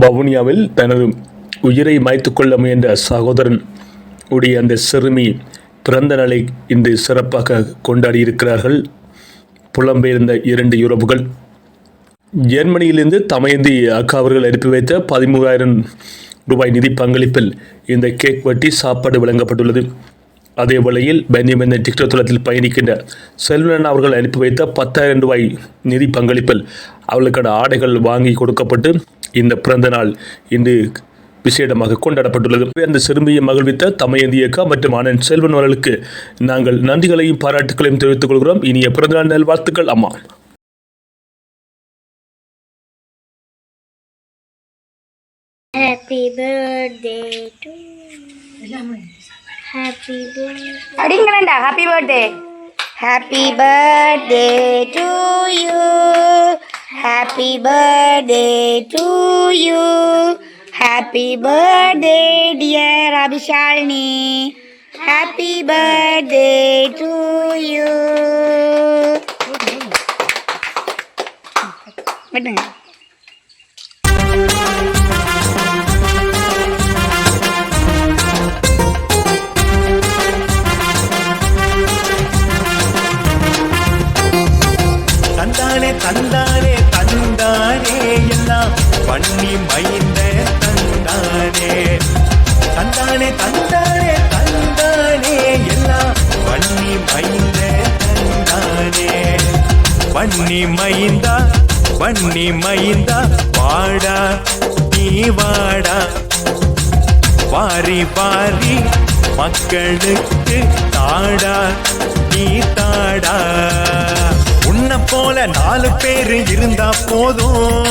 வவுனியாவில் தனது உயிரை மாய்த்துக்கொள்ள முயன்ற சகோதரன் உடைய அந்த சிறுமி பிறந்த நாளை இன்று சிறப்பாக கொண்டாடியிருக்கிறார்கள். புலம்பெயர்ந்த இரண்டு யூரோப்புகள் ஜெர்மனியிலிருந்து தமையந்தி அக்கா அவர்கள் அனுப்பி வைத்த பதிமூவாயிரம் ரூபாய் நிதி பங்களிப்பில் இந்த கேக் வெட்டி சாப்பாடு வழங்கப்பட்டுள்ளது. அதே வேளையில் பென்யமின் டிக்டோ பயணிக்கின்ற செல்வன் அவர்கள் அனுப்பி வைத்த பத்தாயிரம் ரூபாய் நிதி பங்களிப்பில் அவர்களுக்கான ஆடைகள் வாங்கி கொடுக்கப்பட்டு இந்த பிறந்த நாள் இன்று விசேடமாக கொண்டாடப்பட்டுள்ளது. அந்த சிறுமியை மகிழ்வித்த தமையந்தி அக்கா மற்றும் அண்ணன் செல்வன் அவர்களுக்கு நாங்கள் நன்றிகளையும் பாராட்டுகளையும் தெரிவித்துக் கொள்கிறோம். இனிய பிறந்தநாள் நல்வாழ்த்துக்கள் அம்மா. Happy birthday to you. Happy birthday. அப்படிங்களா happy birthday happy birthday to you Happy birthday to you. Happy birthday, dear Abhishalini. Happy birthday to you. எல்லாம் பண்ணி மைந்த தந்தானே. தந்தானே தந்தானே தந்தானே எல்லாம் பண்ணி மைந்த தந்தானே. பண்ணி மைந்தா பண்ணி மைந்தா வாடா நீ வாடா. வாரி வாரி மக்களுக்கு தாடா நீ தாடா. உன்னை போல நாலு பேரு இருந்தா போதும்.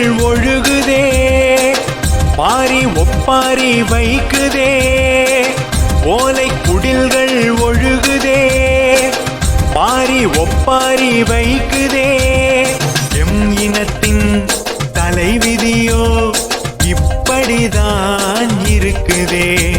ஒழுகுதே. பாரி ஒப்பாரி வைக்குதே. ஓலை குடில்கள் ஒழுகுதே. பாரி ஒப்பாரி வைக்குதே. எம் இனத்தின் தலைவிதியோ இப்படிதான் இருக்குதே.